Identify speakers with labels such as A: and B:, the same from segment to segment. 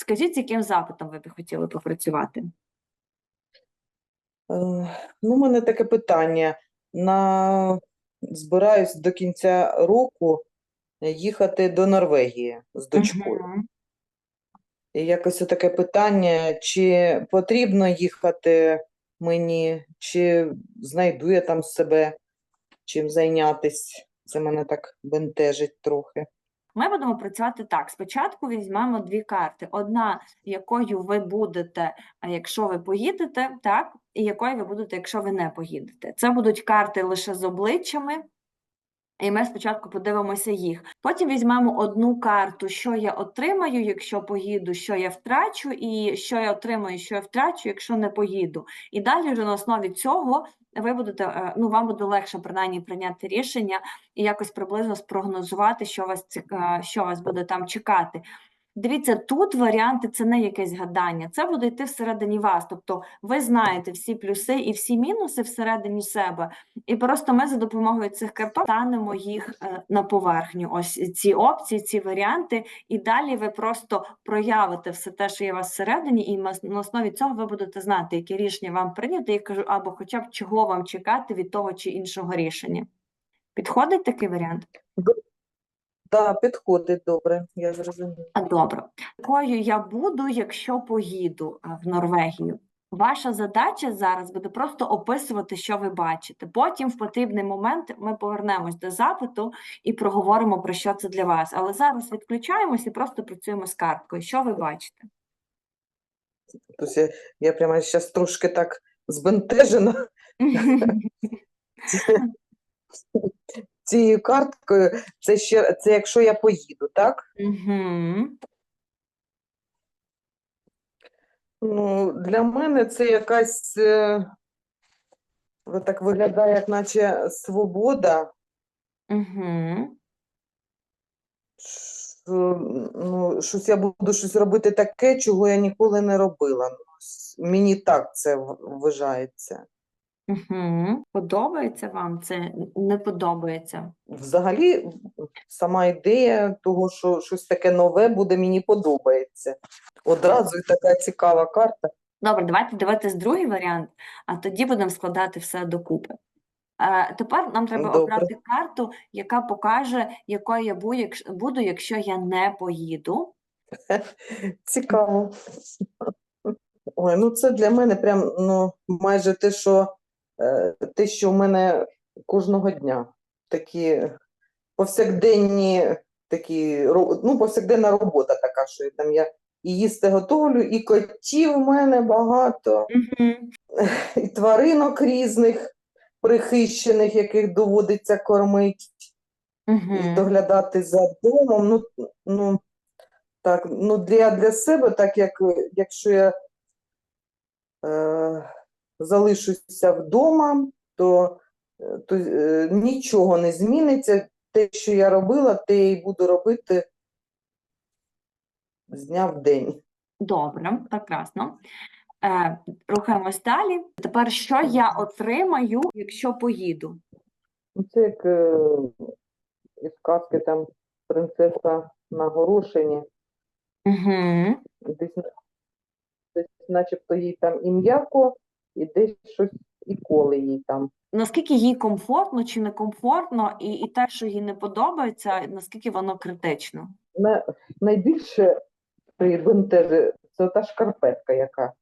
A: Скажіть, з яким запитом ви б хотіли попрацювати?
B: Е, Ну, у мене таке питання. На... Збираюсь до кінця року їхати до Норвегії з дочкою. І якось таке питання, чи потрібно їхати мені, чи знайду я там себе, чим зайнятись. Це мене так бентежить трохи.
A: Ми будемо працювати так. Спочатку візьмемо дві карти: одна, якою ви будете, якщо ви поїдете, так, і якою ви будете, якщо ви не поїдете. Це будуть карти лише з обличчями. І ми спочатку подивимося їх. Потім візьмемо одну карту, що я отримаю, якщо поїду, що я втрачу, і що я отримаю, що я втрачу, якщо не поїду. І далі вже на основі цього ви будете, е, ну вам буде легше принаймні прийняти рішення і якось приблизно спрогнозувати, що вас е, що вас буде там чекати. Дивіться, тут варіанти це не якесь гадання, це буде йти всередині вас. Тобто ви знаєте всі плюси і всі мінуси всередині себе. І просто ми за допомогою цих карток станемо їх е, на поверхню. Ось ці опції, ці варіанти, і далі ви просто проявите все те, що є у вас всередині, і на основі цього ви будете знати, яке рішення вам прийняти, я кажу, або хоча б чого вам чекати від того чи іншого рішення. Підходить такий варіант?
B: Так, підходить добре, я зрозуміла.
A: Добре. Якою я буду, якщо поїду в Норвегію? Ваша задача зараз буде просто описувати, що ви бачите. Потім, в потрібний момент, ми повернемось до запиту і проговоримо про що це для вас. Але зараз відключаємось і просто працюємо з карткою. Що ви бачите?
B: Тобто я, я прямо зараз трошки так збентежена цією карткою. Це ще це якщо я поїду, так?
A: Мгм.
B: Ну, для мене це якась е, так виглядає, як наче свобода.
A: Мгм.
B: що, ну, щось я буду щось робити таке, чого я ніколи не робила. Мені так це вважається.
A: Мгм. Подобається вам це? Не подобається?
B: Взагалі, сама ідея того, що щось таке нове буде, мені подобається. Одразу і така цікава карта.
A: Добре, давайте дивитись другий варіант, а тоді будемо складати все докупи. Е, тепер нам треба
B: Добре.
A: обрати карту, яка покаже, якою я буду, якщо я не поїду.
B: Цікаво. Ой, ну це для мене прям ну, майже те, що, те, що в мене кожного дня. Такі повсякденні, такі, ну, повсякденна робота така, що я там я і їсти готовлю, і котів в мене багато, і тваринок різних прихищених, яких доводиться кормити і доглядати за домом. Ну, ну, так, ну для, для себе, так як е, якщо я е, залишуся вдома, то, е, то е, нічого не зміниться. Те, що я робила, те я і буду робити з дня в день.
A: Добре, прекрасно. Е, рухаємось далі. Тепер що я отримаю, якщо поїду?
B: Ну, Це як е, із казки там принцеса на горошині,
A: Угу.
B: десь, десь начебто їй там і м'яко, і десь щось і коле їй там.
A: Наскільки їй комфортно чи некомфортно, і, і те, що їй не подобається, наскільки воно критично?
B: На, найбільше при бентежі це та шкарпетка, яка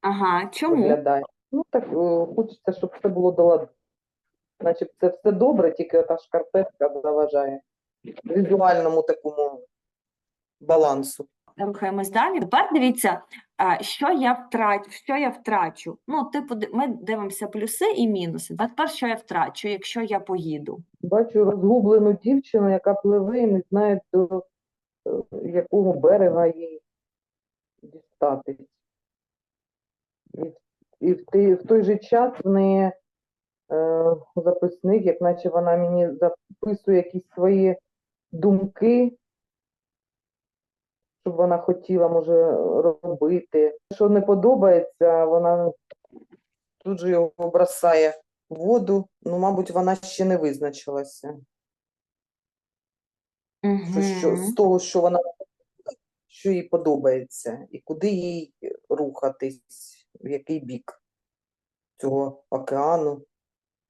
A: Ага, чому?
B: виглядає. Ну так е, хочеться, щоб все було до ладу. Значить, це все добре, тільки та шкарпетка заважає візуальному такому балансу.
A: Рухаємось далі. Тепер дивіться, що я втрачу, що я втрачу. Ну, типу, ми дивимося плюси і мінуси. А тепер що я втрачу, якщо я поїду?
B: Бачу розгублену дівчину, яка пливе і не знає, до е, якого берега їй дістатись. І, і в, той, в той же час в неї е, записник, як наче вона мені записує якісь свої думки, щоб вона хотіла, може, робити. Що не подобається, вона тут же його бросає в воду. Ну, мабуть, вона ще не визначилася. Що, що, з
A: Угу.
B: того, що вона що їй подобається, і куди їй рухатись, в який бік цього океану,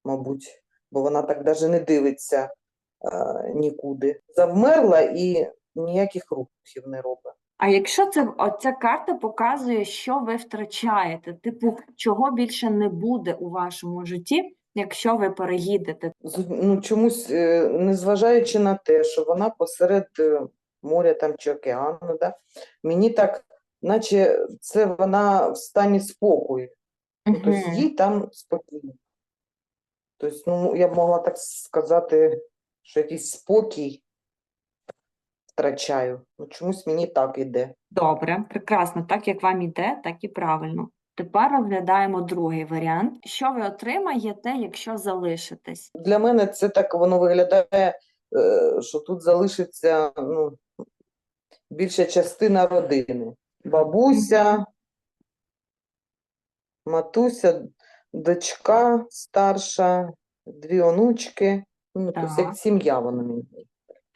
B: мабуть, бо вона так навіть не дивиться а, нікуди. Завмерла і ніяких рухів не робить.
A: А якщо це оця карта показує, що ви втрачаєте, типу, чого більше не буде у вашому житті, якщо ви переїдете?
B: Ну, чомусь, е, незважаючи на те, що вона посеред е, моря там чи океану, да, мені так, наче це вона в стані спокою. Тобто їй там спокійно. Тобто, ну, я б могла так сказати, що якийсь спокій втрачаю. Ну, чомусь мені так іде.
A: Добре, прекрасно. Так як вам іде, так і правильно. Тепер розглядаємо другий варіант. Що ви отримаєте, якщо залишитесь?
B: Для мене це так воно виглядає, е, що тут залишиться ну, більша частина родини. Бабуся, матуся, дочка старша, дві онучки. Ну, тобто як сім'я воно мені.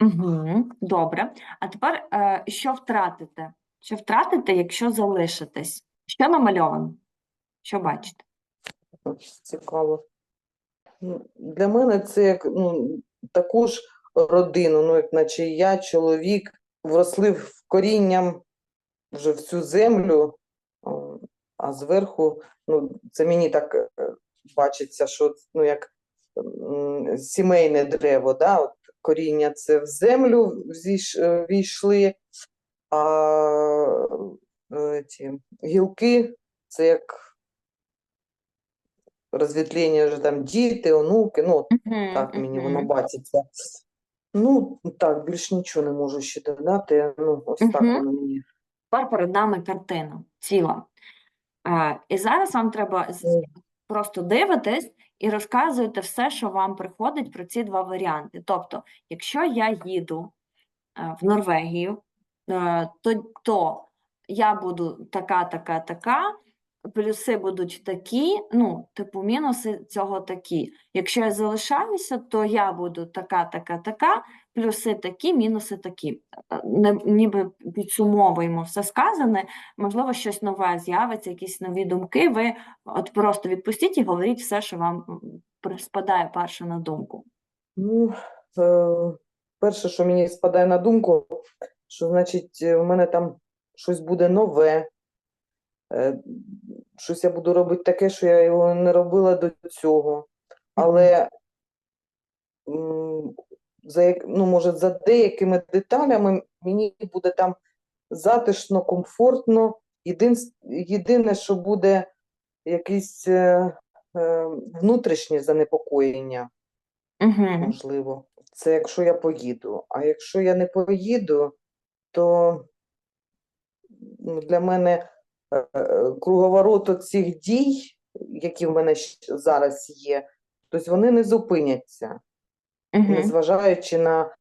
A: Угу, добре. А тепер е, що втратите? Що втратите, якщо залишитесь? Що намальовано? Що бачите?
B: Цікаво. Для мене це як ну, таку ж родину, ну, як наче я, чоловік, вросли в корінням вже в цю землю, а зверху, ну, це мені так е, бачиться, що ну, як сімейне дерево, да? Коріння це в землю е, війшли, а е, ті, гілки це як розвітлення вже там діти, онуки, ну, так мені воно бачиться. Ну, так, більш нічого не можу ще додати. Ну, ось так воно мені.
A: Тепер перед нами картина ціла. Е, і зараз вам треба просто дивитись і розказуєте все, що вам приходить про ці два варіанти. Тобто, якщо я їду е, в Норвегію, е, то, то я буду така, така, така, плюси будуть такі, ну, типу, мінуси цього такі. Якщо я залишаюся, то я буду така, така, така, плюси такі, мінуси такі. Е, Не, ніби підсумовуємо все сказане, можливо, щось нове з'явиться, якісь нові думки. Ви от просто відпустіть і говоріть все, що вам спадає перше на думку.
B: Ну, е, перше, що мені спадає на думку, що значить е, в мене там щось буде нове, щось я буду робити таке, що я його не робила до цього. Але за, ну, може, за деякими деталями мені буде там затишно, комфортно. Єдин, єдине, що буде якесь е, е, внутрішнє занепокоєння.
A: Угу.
B: можливо. Це якщо я поїду. А якщо я не поїду, то ну, для мене е, е, круговорот цих дій, які в мене зараз є, тобто вони не зупиняться,
A: Угу.
B: незважаючи на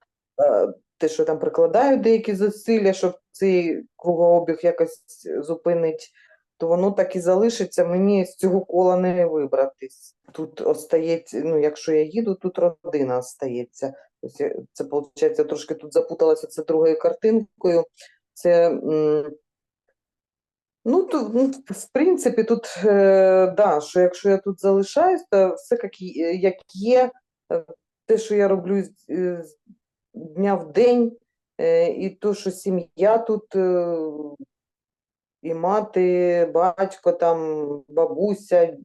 B: е, те, що там прикладаю деякі зусилля, щоб цей кругообіг якось зупинить, то воно так і залишиться, мені з цього кола не вибратись. Тут остається, ну, якщо я їду, тут родина остається. Тобто це, виходить, трошки тут запуталася це другою картинкою. Це, ну, то, ну, в принципі, тут, е, да, що якщо я тут залишаюсь, то все як, є- як є, е, те, що я роблю з, е, з дня в день, е, і то, що сім'я тут, е, і мати, батько, там, бабуся,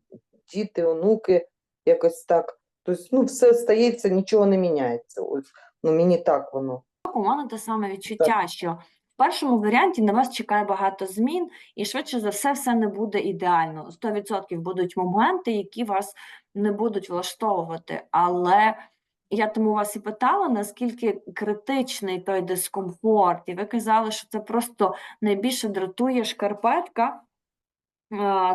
B: діти, онуки, якось так. Тобто, ну, все стається, нічого не міняється. Ось, ну, мені так воно.
A: У мене те саме відчуття, що в першому варіанті на вас чекає багато змін, і швидше за все, все не буде ідеально. 100% будуть моменти, які вас не будуть влаштовувати. Але я тому вас і питала, наскільки критичний той дискомфорт, і ви казали, що це просто найбільше дратує шкарпетка,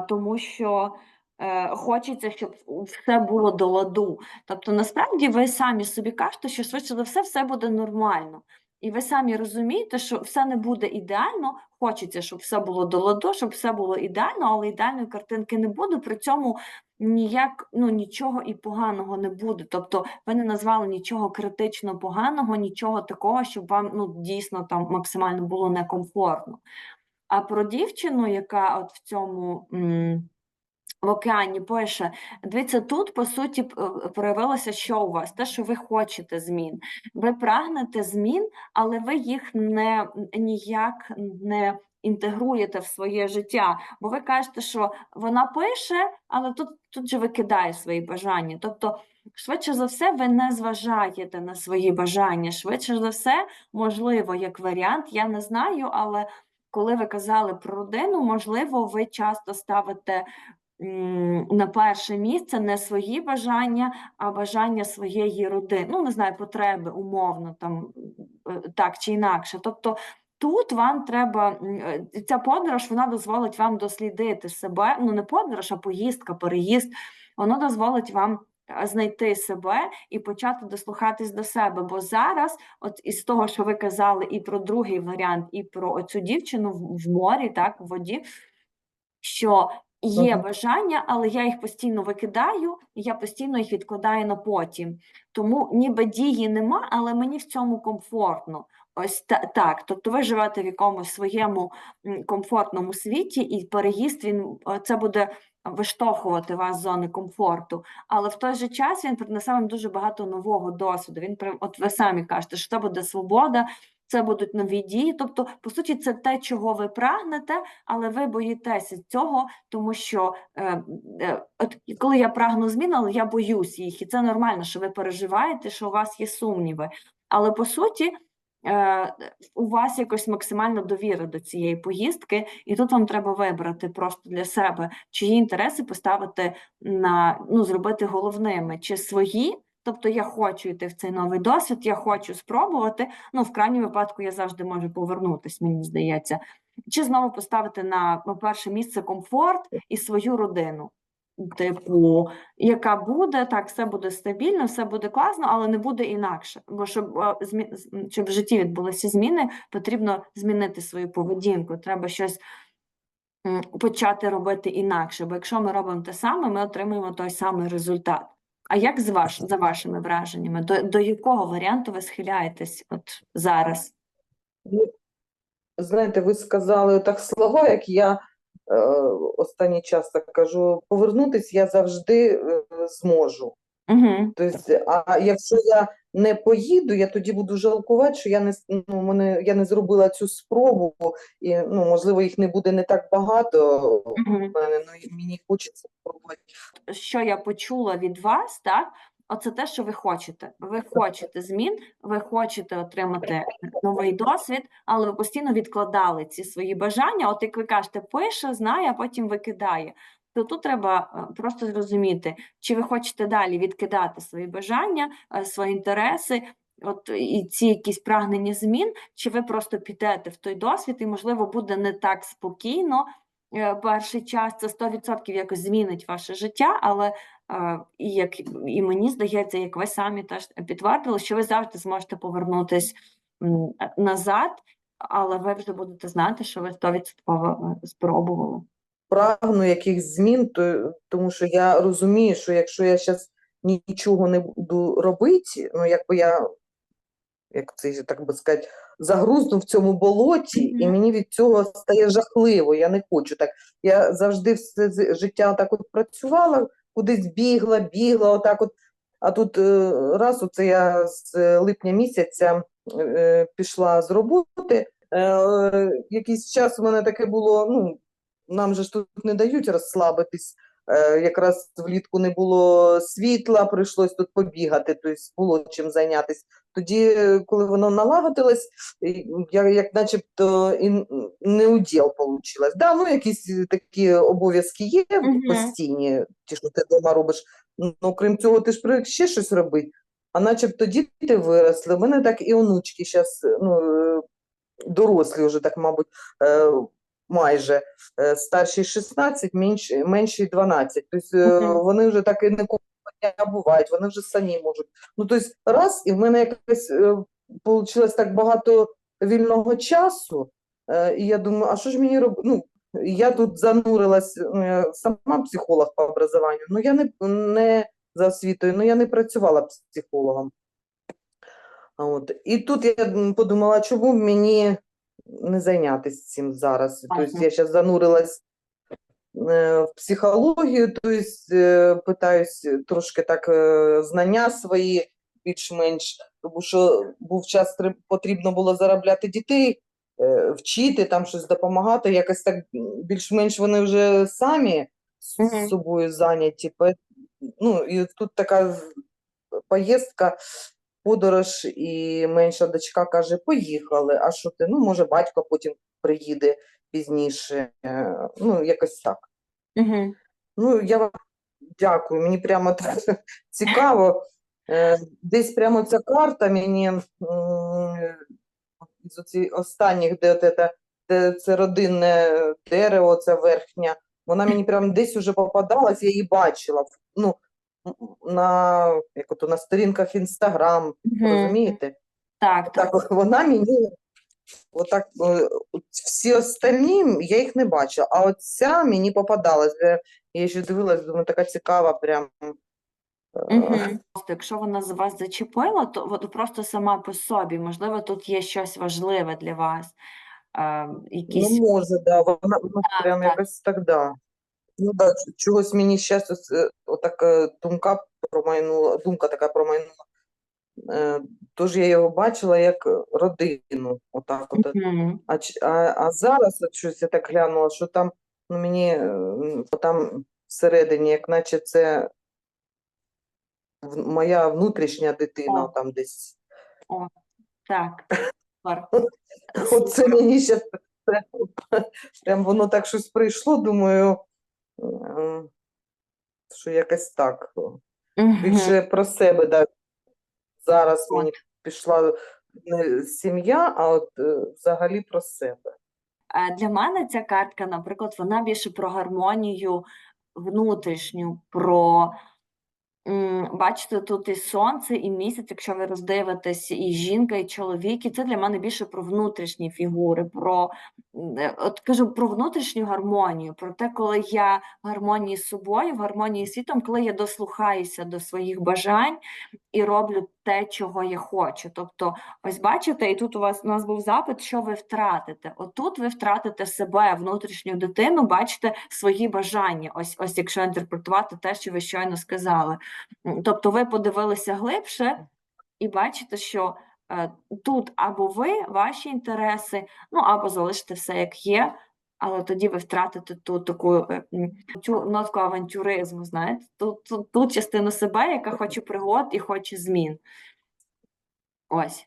A: тому що е, хочеться, щоб все було до ладу. Тобто, насправді ви самі собі кажете, що швидше за все, все буде нормально. І ви самі розумієте, що все не буде ідеально. Хочеться, щоб все було до ладу, щоб все було ідеально, але ідеальної картинки не буде. При цьому ніяк ну нічого і поганого не буде. Тобто, ви не назвали нічого критично поганого, нічого такого, щоб вам ну дійсно там максимально було некомфортно. А про дівчину, яка от в цьому. м, в океані пише, дивіться, тут по суті проявилося, що у вас, те, що ви хочете змін. Ви прагнете змін, але ви їх не ніяк не інтегруєте в своє життя. Бо ви кажете, що вона пише, але тут, тут же викидає свої бажання. Тобто, швидше за все, ви не зважаєте на свої бажання. Швидше за все, можливо, як варіант, я не знаю, але коли ви казали про родину, можливо, ви часто ставите на перше місце не свої бажання, а бажання своєї родини. Ну, не знаю, потреби умовно, там е, так чи інакше. Тобто тут вам треба е, ця подорож, вона дозволить вам дослідити себе. Ну, не подорож, а поїздка, переїзд. Воно дозволить вам е, знайти себе і почати дослухатись до себе. Бо зараз, от із того, що ви казали, і про другий варіант, і про цю дівчину в, в морі, так, в воді, що є
B: Мгм.
A: бажання, але я їх постійно викидаю, і я постійно їх відкладаю на потім. Тому ніби дії нема, але мені в цьому комфортно. Ось та, так. Тобто ви живете в якомусь своєму комфортному світі, і переїзд він е, це буде виштовхувати вас з зони комфорту. Але в той же час він принесе вам дуже багато нового досвіду. Він при- от ви самі кажете, що це буде свобода, це будуть нові дії. Тобто, по суті, це те, чого ви прагнете, але ви боїтеся цього, тому що е, е, от коли я прагну змін, але я боюсь їх, і це нормально, що ви переживаєте, що у вас є сумніви. Але по суті, е, у вас якось максимальна довіра до цієї поїздки, і тут вам треба вибрати просто для себе, чиї інтереси поставити на ну, зробити головними, чи свої. Тобто я хочу йти в цей новий досвід, я хочу спробувати. Ну, в крайньому випадку я завжди можу повернутися, мені здається. Чи знову поставити на на перше місце комфорт і свою родину. Типу, яка буде, так, все буде стабільно, все буде класно, але не буде інакше. Бо щоб, е, щоб в житті відбулися зміни, потрібно змінити свою поведінку. Треба щось почати робити інакше. Бо якщо ми робимо те саме, ми отримуємо той самий результат. А як з ваш, за вашими враженнями? До, до якого варіанту ви схиляєтесь от зараз?
B: Ну, знаєте, ви сказали так слова, як я е, останній час так кажу, повернутись я завжди е, зможу.
A: Угу.
B: Тобто, а якщо я не поїду, я тоді буду жалкувати, що я не ну, мене я не зробила цю спробу, і ну можливо їх не буде не так багато
A: Угу.
B: мене, ну мені хочеться спробувати.
A: що я почула від вас, так, оце те, що ви хочете. Ви хочете змін, ви хочете отримати новий досвід, але ви постійно відкладали ці свої бажання. От як ви кажете, пише, знає, а потім викидає. То тут треба е, просто зрозуміти, чи ви хочете далі відкидати свої бажання, е, свої інтереси, от і ці якісь прагнення змін, чи ви просто підете в той досвід, і можливо буде не так спокійно, е, перший час це 100% якось змінить ваше життя, але і як і мені здається, як ви самі теж підтвердили, що ви завжди зможете е, назад, але ви вже будете знати, що ви 100% спробували.
B: Прагну якихось змін, то, тому що я розумію, що якщо я зараз нічого не буду робити, ну якби я, як це так би сказати, загрузну в цьому болоті, і мені від цього стає жахливо. Я не хочу так. Я завжди все життя так от працювала, кудись бігла, бігла, отак от. А тут е, раз, оце я з липня місяця е, пішла з роботи. Е, якийсь час у мене таке було, ну, нам же ж тут не дають розслабитись. Е, якраз влітку не було світла, прийшлось тут побігати, тобто було чим зайнятися. Тоді, коли воно налагодилось, я як начебто і не уділ вийшло. Да, ну якісь такі обов'язки є постійні, ті, що ти вдома робиш. Ну, крім цього, ти ж привик ще щось робити. А начебто діти виросли. У мене так і онучки зараз, ну, е, дорослі вже так, мабуть, е, майже. Е, Старший 16, менший, менший 12. Тобто е, вони вже так і не бувають, вони вже самі можуть. Ну, тобто, раз, і в мене якась е, вийшло так багато вільного часу, е, і я думаю, а що ж мені робити? Ну, я тут занурилась, ну, я сама психолог по образованню, ну я не, не за освітою, ну я не працювала психологом. От. І тут я подумала, чому мені не зайнятися цим зараз? Тобто я зараз занурилась е, в психологію, тобто е, питаюсь трошки так е, знання свої більш-менш, тому що був час, потрібно було заробляти дітей, вчити, там щось допомагати, якось так більш-менш вони вже самі з собою зайняті. Ну, і тут така поїздка, подорож, і менша дочка каже, поїхали, а що ти? Ну, може, батько потім приїде пізніше, е, ну, якось так.
A: Угу.
B: Ну, я вам дякую, мені прямо так цікаво. Е, Десь прямо ця карта мені з останніх, де, от де це родинне дерево, це верхня, вона мені прямо десь уже попадалась, я її бачила. Ну, на, як ото, на сторінках Інстаграм, розумієте?
A: Так, так.
B: Так, вона мені отак, е, всі остальні я їх не бачила, а от ця мені попадалась. Я ще дивилась, думаю, така цікава, прям.
A: Просто якщо вона з вас зачепила, то от просто сама по собі, можливо, тут є щось важливе для вас. Е,
B: Ну, може, да, вона, вона прям
A: так.
B: якось так, да. Ну, да, чогось мені зараз отак е, думка промайнула, думка така промайнула. Е, Тож я його бачила як родину, отак от.
A: Мгм.
B: А, а, а зараз от щось я так глянула, що там ну, мені е, там всередині, як наче це моя внутрішня дитина
A: О.
B: там десь.
A: Так. Супер.
B: Оце мені ще прям, воно так щось прийшло, думаю, що якось так. Більше про себе, да. Зараз мені пішла не сім'я, а от е, взагалі про себе.
A: Е, Для мене ця картка, наприклад, вона більше про гармонію внутрішню, про бачите, тут і сонце, і місяць, якщо ви роздивитесь, і жінка, і чоловік, і це для мене більше про внутрішні фігури, про е, от кажу про внутрішню гармонію, про те, коли я в гармонії з собою, в гармонії з світом, коли я дослухаюся до своїх бажань і роблю те, чого я хочу. Тобто, ось бачите, і тут у вас у нас був запит, що ви втратите. Отут ви втратите себе, внутрішню дитину, бачите свої бажання. Ось, ось якщо інтерпретувати те, що ви щойно сказали. Тобто, ви подивилися глибше і бачите, що е, тут або ви, ваші інтереси, ну або залишите все як є. Але тоді ви втратите ту таку е, цю нотку авантюризму, знаєте, ту, ту, ту частину себе, яка хоче пригод і хоче змін. Ось.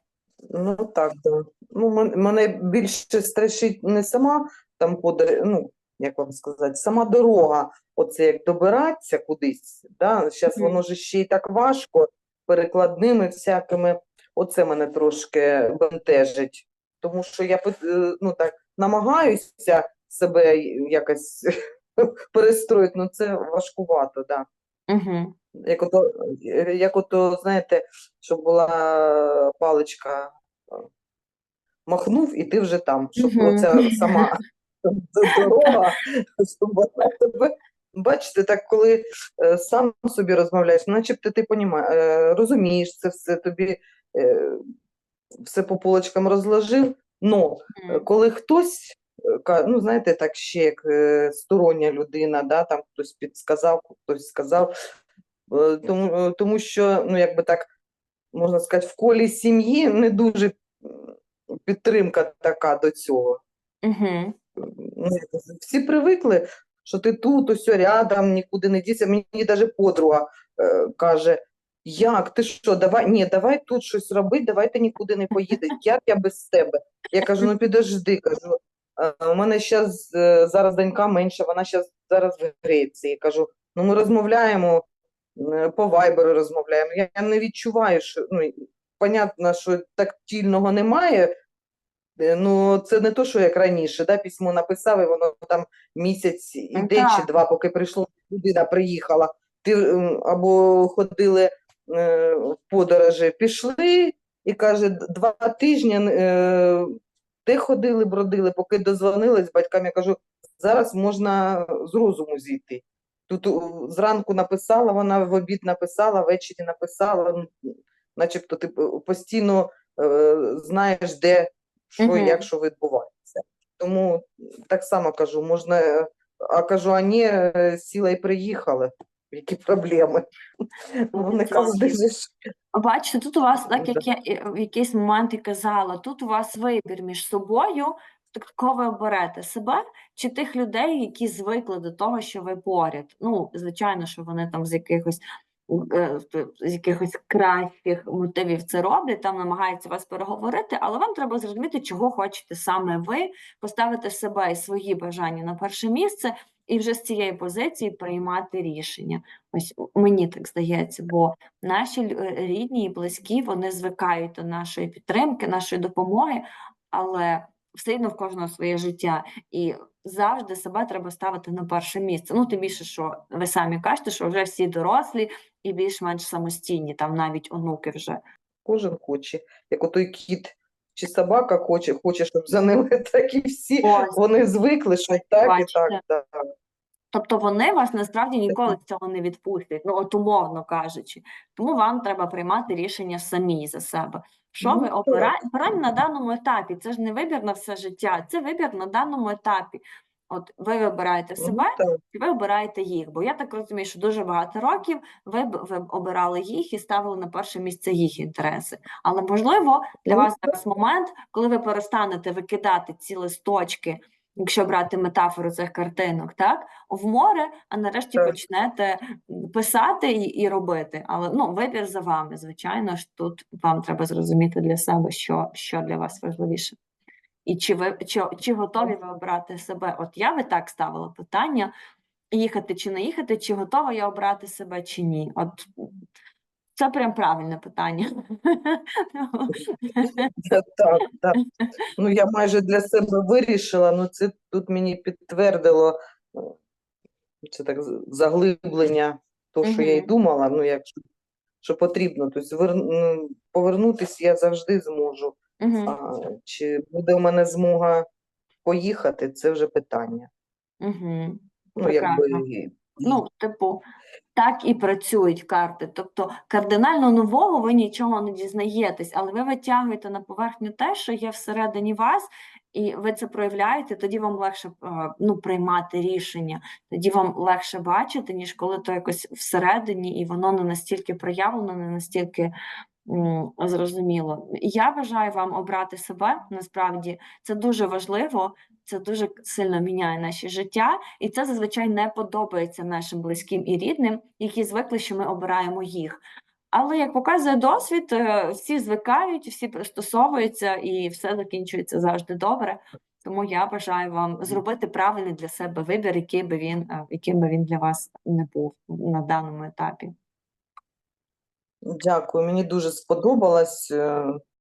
B: Ну так, да. Ну, мене більше страшить не сама там подор... ну, як вам сказати, сама дорога, оце як добиратися кудись. Да? Зараз воно ж ще й так важко, перекладними всякими. Оце мене трошки бентежить. Тому що я е, ну, так, намагаюся себе якось перестроїти, ну це важкувато, да.
A: Угу.
B: Як ото, е, як ото, знаєте, щоб була паличка, е, махнув, і ти вже там, щоб
A: Мгм.
B: оця сама дорога, щоб вона тебе. Бачите, так коли е, сам собі розмовляєш, начебто ти понімаєш, е, розумієш це все, тобі е, все по полочкам розложив, но Е, Коли хтось, е, ка- ну знаєте, так ще як е, стороння людина, да, там хтось підсказав, хтось сказав, е, тому, е, тому що, ну якби так можна сказати, в колі сім'ї не дуже м, підтримка така до цього.
A: Угу.
B: Ну, всі привикли, що ти тут, ось рядом, нікуди не дійся. Мені навіть подруга е, каже, як, ти що, давай, ні, давай тут щось робити, давай ти нікуди не поїдеш, як я без тебе? Я кажу, ну підожди, кажу, «е, у мене щас, е, зараз донька менша, вона щас, зараз в Греції. Кажу, ну ми розмовляємо, по вайберу розмовляємо. Я, не відчуваю, що, ну, понятно, що тактильного немає, Ну, це не то, що як раніше, да, письмо написав, і воно там місяць іде чи два, поки прийшло, людина приїхала. Ти або ходили е, в подорожі, пішли, і каже, два тижні е, де ходили, бродили, поки дозвонились батькам, я кажу, зараз можна з розуму зійти. Тут зранку написала, вона в обід написала, ввечері написала, начебто ти постійно е, знаєш, де, що і
A: Мгм.
B: як що відбувається. Тому так само кажу, можна, е, а кажу, а ні, е, сіла і приїхали. Які проблеми? Ну, же ж.
A: Бачите, тут у вас, так як я і в якийсь момент і казала, тут у вас вибір між собою, так кого ви оберете себе чи тих людей, які звикли до того, що ви поряд. Ну, звичайно, що вони там з якихось е, з якихось кращих мотивів це роблять, там намагаються вас переговорити, але вам треба зрозуміти, чого хочете саме ви, поставити себе і свої бажання на перше місце, і вже з цієї позиції приймати рішення. Ось мені так здається, бо наші е, рідні і близькі вони звикають до нашої підтримки, нашої допомоги, але все одно в кожного своє життя, і завжди себе треба ставити на перше місце. Ну, тим більше, що ви самі кажете, що вже всі дорослі і більш-менш самостійні, там навіть онуки вже.
B: Кожен хоче. Як отой кіт чи собака хоче, хоче, щоб за ними так і всі.
A: Ось.
B: Вони звикли, що так і так. так.
A: Тобто вони вас насправді ніколи цього не відпустять, ну от умовно кажучи. Тому вам треба приймати рішення самі за себе. Що
B: Ну,
A: ви обираєте? На даному етапі. Це ж не вибір на все життя, це вибір на даному етапі. От ви вибираєте
B: Ну,
A: себе, чи ви обираєте їх? Бо я так розумію, що дуже багато років ви, б- ви обирали їх і ставили на перше місце їх інтереси. Але можливо для
B: Ну,
A: вас зараз момент, коли ви перестанете викидати ці листочки, якщо брати метафору цих картинок, так в море, а нарешті
B: Так.
A: почнете писати і, і робити. Але ну вибір за вами. Звичайно ж, тут вам треба зрозуміти для себе, що, що для вас важливіше. І чи ви чи, чи готові ви обрати себе? От я би так ставила питання: їхати чи не їхати, чи готова я обрати себе, чи ні? От це прям правильне питання.
B: Так, так. Ну, я майже для себе вирішила, ну це тут мені підтвердило е, це так заглиблення, то, що я й думала, ну, якщо що потрібно, тобто вер... ну, повернутися я завжди зможу.
A: Угу.
B: А, чи буде у мене змога поїхати, це вже питання.
A: Угу.
B: Ну, якби,
A: Прекрасно. Ну, типу, так і працюють карти. Тобто кардинально нового ви нічого не дізнаєтесь, але ви витягуєте на поверхню те, що є всередині вас, і ви це проявляєте, тоді вам легше е, ну, приймати рішення, тоді вам легше бачити, ніж коли то якось всередині, і воно не настільки проявлено, не настільки зрозуміло. Я бажаю вам обрати себе. Насправді це дуже важливо, це дуже сильно міняє наше життя, і це зазвичай не подобається нашим близьким і рідним, які звикли, що ми обираємо їх. Але як показує досвід, е, всі звикають, всі пристосовуються, і все закінчується завжди добре. Тому я бажаю вам зробити правильний для себе вибір, який би він, е, яким би він для вас не був на даному етапі.
B: Дякую, мені дуже сподобалось. е,